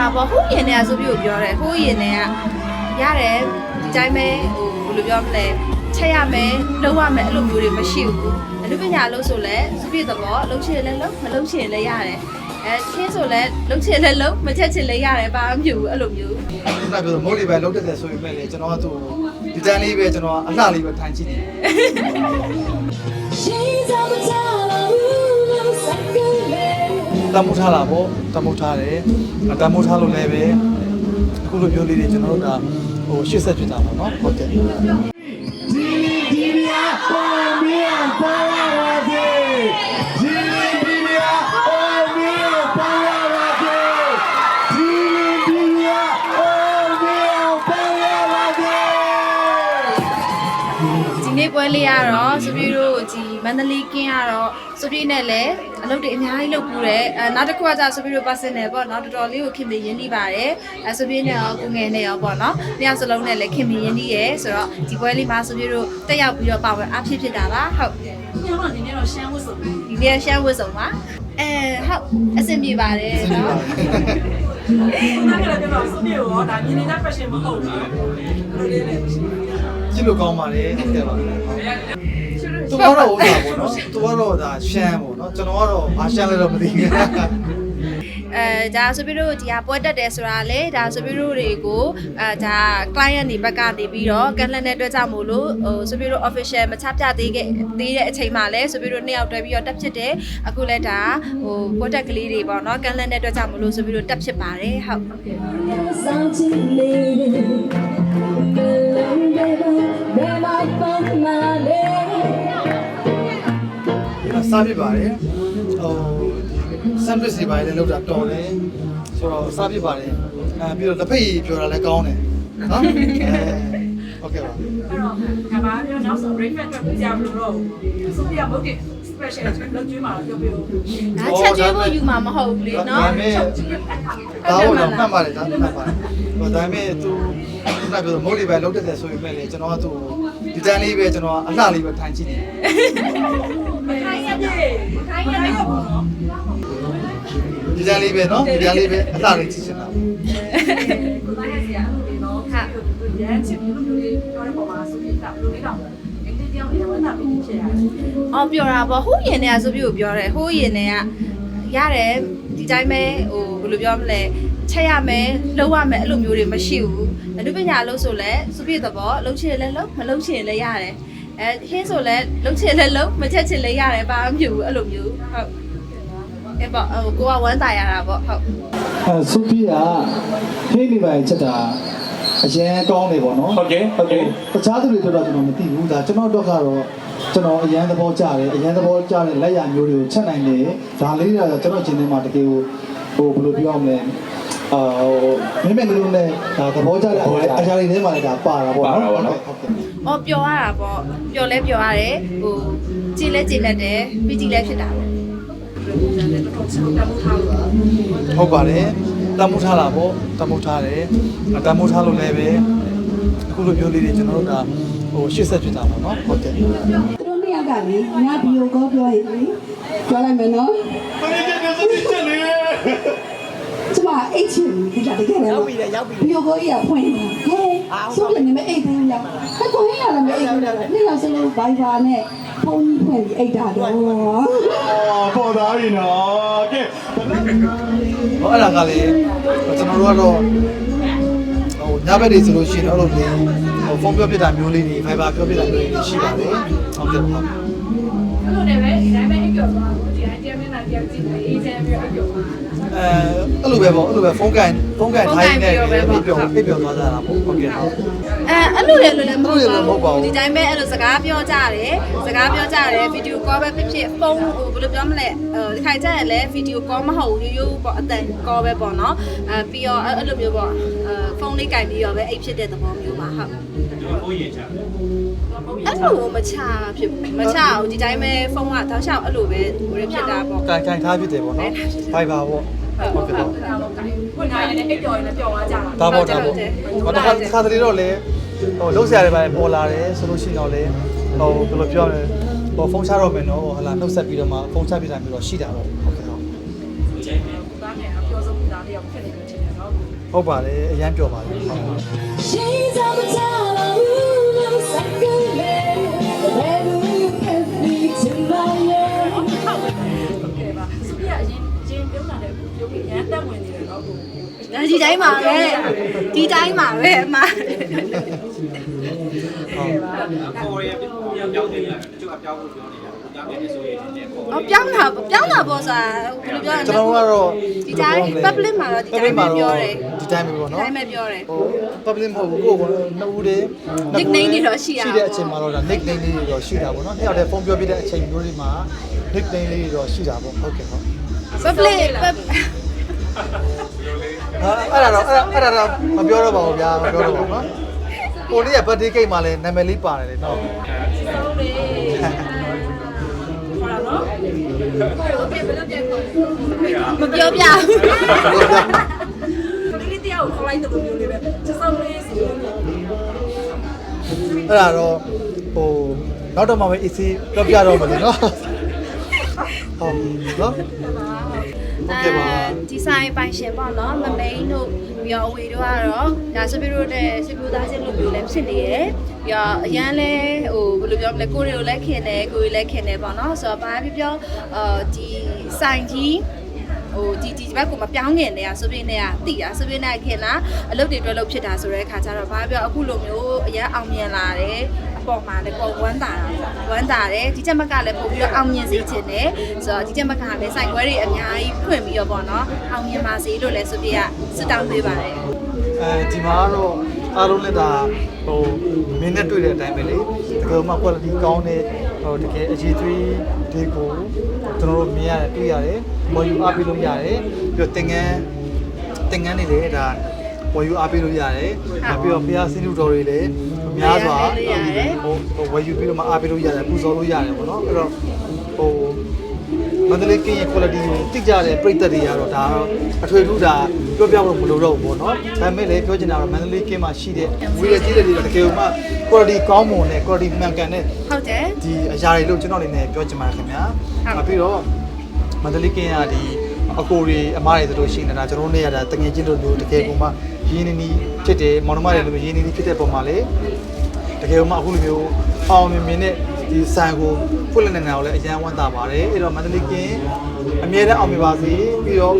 တာပေါ့ဟိုးရင်တွေကဆိုပြီးကိုပြောတယ်ဟိုးရင်တွေကရတယ်ဒီတိုင်းပဲဟိုဘယ်လိုပြောမလဲချက်ရမယ်လုံးဝမယ်အဲ့လိုမျိုးတွေမရှိဘူးအနုပညာလို့ဆိုလဲစပြည့်သဘောလုံးချင်လဲလုံးမလုံးချင်လဲရတယ်အဲခင်းဆိုလဲလုံးချင်လဲလုံးမချက်ချင်လဲရတယ်ဘာမှမဖြစ်ဘူးအဲ့လိုမျိုးခုနကပြောမိုးလေးပဲလုံးတက်တယ်ဆိုရင်ပဲလေကျွန်တော်ကသူဒီတန်းလေးပဲကျွန်တော်အလှလေးပဲထိုင်ကြည့်နေ တမိုးထားတာပေါ့တမိုးထားတယ်တမိုးထားလို့လည်းပဲအခုလိုပြောလေးတွေကျွန်တော်တို့ဒါဟိုရှစ်ဆက်ဖြစ်တာပေါ့နော်ဟုတ်တယ်ဒီနေ့ပွဲလေးကတော့စပြည့်တို့ဒီ မန္တလေးကင်းကတော့စပြည့်နဲ့လည်းအလုပ်တွေအများကြီးလုပ်ပူတယ်အဲနောက်တစ်ခုကကြာစပြည့်တို့ personal ပေါ့နော်တော်တော်လေးကိုခင်မရင်းနှီးပါတယ်အဲစပြည့်နဲ့ရောကိုငယ်နဲ့ရောပေါ့နော်နှစ်ယောက်စလုံးနဲ့လည်းခင်မရင်းနှီးရယ်ဆိုတော့ဒီပွဲလေးမှာစပြည့်တို့တက်ရောက်ပြီးတော့ပါဝင်အားဖြစ်ဖြစ်တာပါဟုတ်ညောင်းတော့နည်းနည်းတော့ရှမ်းဝတ်စုံဒီနေ့ရှမ်းဝတ်စုံပါအဲဟုတ်အဆင်ပြေပါတယ်နော်ခုနကလည်းပြောတော့စုံပြေရောဒါမြင်နေတဲ့ fashion မဟုတ်ဘူးဘယ်လိုလဲလဲကြည့်လို့ကောင်းပါတယ်ဟုတ်ကဲ့ပါ သူကတော့ဟိုတာပေါ့နော်သူကတော့ဒါရှမ်းပေါ့နော်ကျွန်တော်ကတော့ဘာရှမ်းလဲတော့မသိဘူးအဲဒါဆိုပြီးတော့ဒီဟာပွဲတက်တယ်ဆိုတာလေဒါဆိုပြီးတော့တွေကိုအဲဒါ client တွေဘက်ကနေပြီးတော့ကန်လန်တဲ့အတွက်ကြောင့်မို့လို့ဟိုဆိုပြီးတော့ official မချပြသေးခဲ့သေးတဲ့အချိန်မှာလဲဆိုပြီးတော့နှစ်ယောက်တွဲပြီးတော့တက်ဖြစ်တယ်အခုလဲဒါဟိုပွဲတက်ကလေးတွေပေါ့နော်ကန်လန်တဲ့အတွက်ကြောင့်မို့လို့ဆိုပြီးတော့တက်ဖြစ်ပါတယ်ဟုတ် something lady. စားဖြစ်ပါတယ်ဟို service တွေပါတယ်လောက်တာတော်တယ်ဆိုတော့စားဖြစ်ပါတယ်အဲပြီးတော့လက်ဖက်ရည်ပြောတာလည်းကောင်းတယ်နော်အဲဟုတ်ကဲ့ပါအဲ့တော့ကဘာပြောနောက်ဆုံး breakfast အတွက်ပြကြမလို့တော့စုံပြေမဟုတ်တဲ့ special လုပ်ကျွေးမှာပြောပြလို့ဒါချက်ကျွေးဖို့ယူမှာမဟုတ်ဘူးလေနော်ဒါပေမဲ့ဒါဟုတ်တော့မှတ်ပါတယ်ဒါမှတ်ပါတယ်ဟိုဒါပေမဲ့သူခုနကပြောမိုးလေးပဲလုံးတက်တယ်ဆိုရင်ပဲလေကျွန်တော်ကသူဒီတန်းလေးပဲကျွန်တော်အလှလေးပဲထိုင်ကြည့်နေတယ်မ ခိုင်းရပြေမခိုင်းရတဲ့ပေါ့နော်ဒီတန်းလေးပဲနော်ဒီတန်းလေးပဲအလှလေးကြည့်ချင်တာကိုသားရဲ့ဆရာအဲ့လိုလေးနော်ဟာရမ်းချစ်ပြီးလို့ပြောတဲ့ပုံမှာစုံပြေတာဘယ်လိုလဲတော့အဲ့ဒီကြောင့်ရဝနာပြီးဖြစ်ရတယ်အော်ပြောတာပေါ့ဟိုးရင်တွေကဆိုပြီးကိုပြောတယ်ဟိုးရင်တွေကရတယ်ဒီတိုင်းပဲဟိုဘယ်လိုပြောမလဲချက်ရမယ်လုံးဝမယ်အဲ့လိုမျိုးတွေမရှိဘူးအနုပညာလို့ဆိုလဲစပြည့်သဘောလုံးချင်လဲလုံးမလုံးချင်လဲရတယ် အဲဟင်းဆိုလဲလုံးချင်လဲလုံးမချက်ချင်လဲရတယ်ဘာမှမဖြစ်ဘူးအဲ့လိုမျိုးဟုတ်အဲပေါ့ဟိုကိုကဝမ်းသာရတာပေါ့ဟုတ်အဲဆိုဖီယာဟေးလီပိုင်းချက်တာအရင်ကောင်းနေပေါ့နော်ဟုတ်ကဲ့ဟုတ်ကဲ့တခြားသူတွေတော့ကျွန်တော်မသိဘူးဒါကျွန်တော်တော့ကတော့ကျွန်တော်အရန်သဘောကျတယ်အရန်သဘောကျတဲ့လက်ရမျိုးတွေကိုချက်နိုင်တယ်ဒါလေးတွေကကျွန်တော်ကျင်နေမှာတကယ်ကိုဟိုဘယ်လိုပြောအောင်လဲ အာဟိုမင်းမင်းလုံးနဲ့ဒါသဘောကျတဲ့အရာအရာတွေထဲမှာလည်းဒါပါတာပေါ့နော် ဟုတ်ကဲ့ အော်ပျော်ရတာပေါ့ပျော်လဲပျော်ရတယ်ဟိုကြည်လဲကြည်လက်တယ်ပီတီလဲဖြစ်တာပေါ့ဟုတ်ပါတယ်တမိုးထားတာပေါ့တမိုးထားတယ်တမိုးထားလို့လည်းပဲအခုလိုပြောလေးတွေကျွန်တော်တို့ဒါဟိုရှစ်ဆက်ဖြစ်တာပေါ့နော်ဟုတ်ကဲ့ သူတို့နှစ်ယောက်ကလေငါဘီယိုကောပြောရင်လေပြောလိုက်မယ်နော်ကျ မအိတ်ချင်ဒီကတကယ်လည်းရောက်ပြီရောက်ပြီဘီယိုကောကြီးကဖွင့်နေဟဲ့ဆိုပြနေမအိတ်သေးဘူးရောက်ဟဲ့ကိုဟင်းရလည်းမအိတ်ဘူးရောက်နှစ်ယောက်စလုံးဘိုင်ဘာနဲ့ဖုန်းကြီးဖွင့်ပြီးအိတ်တာတော့ပေါ်သားပြီနော်ကဲဟောအဲ့ဒါကလေကျွန်တော်တို့ကတော့ဟိုညဘက်တွေဆိုလို့ရှိရင်တော့အဲ့လိုလေဟိုဖုန်းပြောပြတာမျိုးလေးတွေ Viber ပြောပြတာမျိုးလေးတွေရှိပါတယ်ဟုတ်ကဲ့ဟုတ်အဲ့လိုလည်းပဲဒီတိုင်းပဲအိပ်ပျော်သွားလို့ဒီအကြမ်းမျက်နှာတရားကြည့်တယ်အေးချမ်းပြီးအိပ်ပျော်သွားတာ အဲအဲ့လိုပဲပေါ့အဲ့လိုပဲဖုန်းကန်ဖုန်းကန်ထိုင်းနေပြီးပြောပြပြောသွားကြတာပေါ့ဟုတ်ကဲ့ဟုတ်အဲအဲ့လိုလေလို့လည်းမဟုတ်အဲ့လိုလည်းမဟုတ်ပါပါဘူးဘူးဒီတိုင်းပဲအဲ့လိုစကားပြောကြတယ်စကားပြောကြတယ်ဗီဒီယိုကောပဲဖြစ်ဖြစ်ဖုန်းဟိုဘယ်လိုပြောမလဲအဲဒီခိုင်ကြရင်လည်းဗီဒီယိုကောမဟုတ်ရိုးရိုးပေါ့အတန်ကောပဲပေါ့နော်အဲပြီးတော့အဲ့လိုမျိုးပေါ့အဲဖုန်းလေးကင်ပြီးတော့ပဲအိတ်ဖြစ်တဲ့သဘောမျိုးပါဟုတ်အဲ့လိုမချဖြစ်ဘူးမချဘူးဒီတိုင်းပဲဖုန်းကတောက်လျှောက်အဲ့လိုပဲဟိုရဖြစ်တာပေါ့ကန်ကန်ထားဖြစ်တယ်ပေါ့နော် Viber ပေါ့ ဟုတ်ကဲ့ဟုတ်ဒါတော့ကိုယ်နိုင်လည်းအိပ်ပျော်ရင်လည်းပျော်သွားကြတာဒါပေါ့ဒါပေါ့ဟောတခါတခါတလေတော့လေဟိုလုံးဆရာတွေပါပေါ်လာတယ်ဆိုလို့ရှိရင်တော့လေဟိုဘယ်လိုပြောလဲဟိုဖုန်းချတော့မယ်နော်ဟလာနှုတ်ဆက်ပြီးတော့မှဖုန်းချပြတာမျိုးတော့ရှိတာပေါ့ဟုတ်ကဲ့ဟုတ်သားငယ်အပြောဆုံးသားလေးရောက်ဖြစ်နေလို့ထင်တယ်နော်ဟုတ်ပါတယ်အရန်ပြောပါတယ် ဒါဒီတိုင်းပါပဲဒီတိုင်းပါပဲအမခေါ်ရပြောင်းပြောင်းနေတယ်တချို့ကပြောင်းဖို့ပြောနေတာပြောင်းနေတယ်ဆိုရင်လည်းခေါ်အော်ပြောင်းတာပြောင်းတာပေါ့ဆိုတာဘယ်လိုပြောရလဲကျွန်တော်တို့ကတော့ဒီတိုင်း public မှာတော့ဒီတိုင်းပဲပြောတယ်ဒီတိုင်းပဲပေါ့ဒီနော်တိုင်းပဲပြောတယ်ဟို public မဟုတ်ဘူးကိုယ်ကနှစ်ဦးတည်း nickname တွေတော့ရှိရအောင်ရှိတဲ့အချိန်မှာတော့ဒါ nickname လေးတွေတော့ရှိတာပေါ့နော်နှစ်ယောက်တည်းဖုန်းပြောပြတဲ့အချိန်မျိုးတွေမှာ nickname လေးတွေတော့ရှိတာပေါ့ဟုတ်ကဲ့ဟုတ် public ဟာအဲ့ဒါတော့အဲ့ဒါအဲ့ဒါတော့မပြောတော့ပါဘူးဗျာမပြောတော့ပါဘူးနော်ကိုလေးရဲ့ birthday cake မှာလည်းနာမည်လေးပါတယ်လေနော်ဆုံးလေဟောတော့နော်ဟုတ်ကဲ့ဘယ်လိုပြန်ခေါ်မပြောပြဘူးဒီတရားကိုခေါ်လိုက်တဲ့မျိုးလေးပဲချက်ဆောင်လေးဆိုတော့အဲ့ဒါတော့ဟိုနောက်တော့မှပဲ AC ပြောပြတော့မယ်လေနော်ဟုတ်နော် ဟုတ်ကဲ့ပါ ဒီဆိုင်ပိုင်ရှင်ပေါ့နော်မမိန်တို့ပြီးတော့အဝေတို့ကတော့ဒါစပီရိုတဲ့စပီရိုသားချင်းလိုမျိုးလည်းဖြစ်နေရယ်ပြီးတော့အရန်လဲဟိုဘယ်လိုပြောမလဲကိုရီကိုလည်းခင်တယ်ကိုရီလည်းခင်တယ်ပေါ့နော်ဆိုတော့ဘာပြောပြောအာဒီဆိုင်ကြီး ဟိုဒီဒီဘက်ကမပြောင်းခင်နေရဆိုပြီးနေရတိရဆိုပြီးနေခင်လားအလုပ်တွေတွဲလုပ်ဖြစ်တာဆိုတဲ့အခါကျတော့ဘာပြောအခုလိုမျိုးအရန်အောင်မြင်လာတယ်အပေါ်မှာလည်းပေါ်ဝမ်းတာဝမ်းတာတယ်ဒီချက်မကလည်းပို့ပြီးတော့အောင်မြင်စေချင်တယ်ဆိုတော့ဒီချက်မကလည်းစိုက်ခွဲတွေအများကြီးဖွင့်ပြီးတော့ပေါ့နော်အောင်မြင်ပါစေလို့လည်းဆိုပြီးကစွတောင်းပေးပါတယ်အဲဒီမှာတော့အားလုံးလည်းဒါဟိုမင်းနဲ့တွေ့တဲ့အတိုင်းပဲလေတကယ်မှ quality ကောင်းတဲ့ ဟိုတကယ်အရေးသွေးတွေကိုကျွန်တော်တို့မြင်ရတယ်တွေ့ရတယ်ဝယ်ယူအားပေးလို့ရတယ်ပြီးတော့တင်ငန်းတင်ငန်းနေလေဒါဝယ်ယူအားပေးလို့ရတယ်ပြီးတော့ဖျားစင်းလူတော်တွေလည်းများစွာဟိုဝယ်ယူပြီးတော့မှအားပေးလို့ရတယ်ပူဇော်လို့ရတယ်ပေါ့နော်အဲ့တော့ဟို မန္တလေးကင်းရဲ့ quality ကိုသိကြတဲ့ပြည်သက်တွေကတော့ဒါတော့အထွေထူးဒါပြောပြလို့မလိုတော့ဘူးပေါ့နော်ဒါပေမဲ့လည်းပြောချင်တာတော့မန္တလေးကင်းမှာရှိတဲ့ဝီရကြီးတွေတော့တကယ်လို့မှ quality ကောင်းမွန်တဲ့ quality မှန်ကန်တဲ့ဟုတ်တယ်ဒီအရာတွေလို့ကျွန်တော်အနေနဲ့ပြောချင်ပါတယ်ခင်ဗျာ။ပြီးတော့မန္တလေးကင်းရဒီအကိုတွေအမားတွေဆိုလို့ရှိနေတာကျွန်တော်တို့နေရတာတငယ်ချင်းတို့မျိုးတကယ်ကိုမှရင်းနှီးနှီးဖြစ်တယ်မောင်နှမတွေလိုမျိုးရင်းနှီးနှီးဖြစ်တဲ့ပုံမှာလေတကယ်မှအခုလိုမျိုးအောင်မြင်မြင်နဲ့ ဒီဆိုင်ကိုဖွင့်လည်နေတာကိုလည်းအရန်ဝမ်းသာပါတယ်အဲ့တော့မန္တလေးကင်းအမြဲတမ်းအောင်မြင်ပါစေပြီးတော့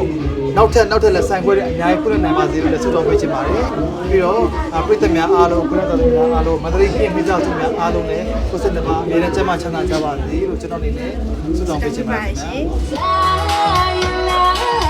နောက်ထပ်နောက်ထပ်လည်းဆိုင်ခွဲတွေအများကြီးဖွင့်လည်နိုင်ပါစေလို့လည်းဆုတောင်းပေးချင်ပါတယ်ပြီးတော့ပြည်သက်များအားလုံးပြည်သက်တော်များအားလုံးမန္တလေးကင်းမိသားစုများအားလုံးလည်းကိုယ်စိတ်နှပါအမြဲတမ်းကျန်းမာချမ်းသာကြပါစေလို့ကျွန်တော်အနေနဲ့ဆုတောင်းပေးချင်ပါတယ်ခင်ဗျာရှင် Fly